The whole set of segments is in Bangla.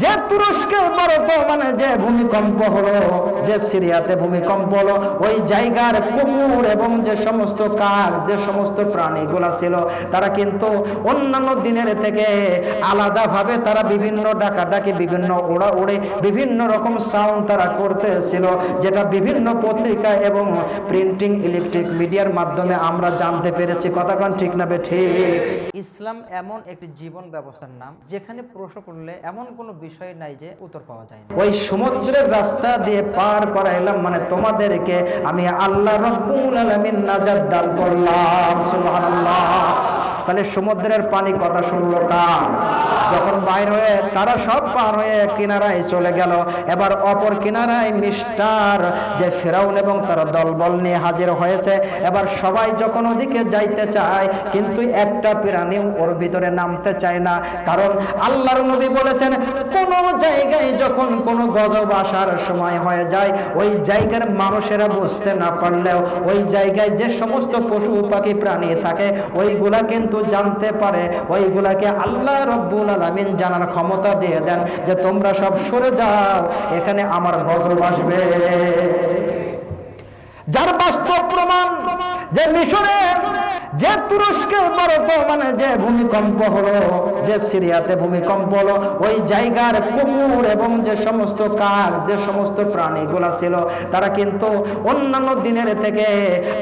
যে তুরস্কে মানে যে ভূমিকম্প হলো, যে সিরিয়াতে ভূমিকম্প হলো, ওই জায়গার কুকুর এবং যে সমস্ত কাক, যে সমস্ত প্রাণীগুলা ছিল, তারা কিন্তু অন্যান্য দিনের থেকে আলাদাভাবে তারা বিভিন্ন ডাকাডাকি, বিভিন্ন ওড়া উড়ে বিভিন্ন রকম সাউন্ড তারা করতেছিল, যেটা বিভিন্ন পত্রিকা এবং প্রিন্টিং ইলেকট্রিক মিডিয়ার মাধ্যমে আমরা জানতে পেরেছি। কথাক্ষণ ঠিক না ঠিক? ইসলাম এমন একটি জীবন ব্যবস্থার নাম, যেখানে প্রশ্ন করলে এমন কোনো বিষয় নাই যে উত্তর পাওয়া যায় ওই সমুদ্রের রাস্তা দিয়ে পার করাইলাম মানে তোমাদেরকে আমি আল্লাহ রব্বুল আলামিন নাজার দান করলাম, সুবহানাল্লাহ। তাহলে সমুদ্রের পানি কথা শুনলো কার? যখন বাইর হয়ে তারা সব পার হয়ে কিনারায় চলে গেল, এবার অপর কিনারায় মিস্টার, যে ফেরাউন এবং তার দলবল নিয়ে হাজির হয়েছে, এবার সবাই যখন ওদিকে যাইতে চায়, কিন্তু একটা প্রাণী ওর ভিতরে নামতে চায় না, কারণ আল্লাহর নবী বলেছেন, কোন জায়গায় যখন কোনো গজব আসার সময় হয়ে যায়, ওই জায়গার মানুষেরা বুঝতে না পারলেও, ওই জায়গায় যে সমস্ত পশু পাখি প্রাণী থাকে, ওইগুলা কিন্তু জানতে পারে, ওইগুলাকে আল্লাহ রব্বুল আলমিন জানার ক্ষমতা দিয়ে দেন যে তোমরা সব সরে যাও, এখানে আমার গজব আসবে। যার বাস্তব প্রমাণ যে মিশরে যে তুরস্কে মানে যে ভূমিকম্প হলো, যে সিরিয়াতে ভূমিকম্প হলো, ওই জায়গার কুকুর এবং যে সমস্ত কাক, যে সমস্ত প্রাণীগুলা ছিল, তারা কিন্তু অন্যান্য দিনের থেকে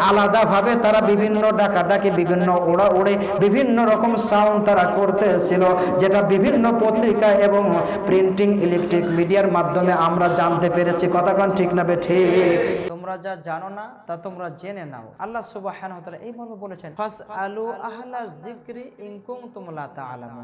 আলাদাভাবে তারা বিভিন্ন ডাকাডাকি, বিভিন্ন ওড়া উড়ে বিভিন্ন রকম সাউন্ড তারা করতেছিল, যেটা বিভিন্ন পত্রিকা এবং প্রিন্টিং ইলেকট্রিক মিডিয়ার মাধ্যমে আমরা জানতে পেরেছি। কথাক্ষণ ঠিক না বে ঠিক? তোমরা যা জানো না, তা তোমরা জেনে নাও। আল্লাহ ওয়া তাআলা এইভাবে বলেছেন ফাস আলু আহলা জিক্রি ইন তুমলা তা তাআলামুন।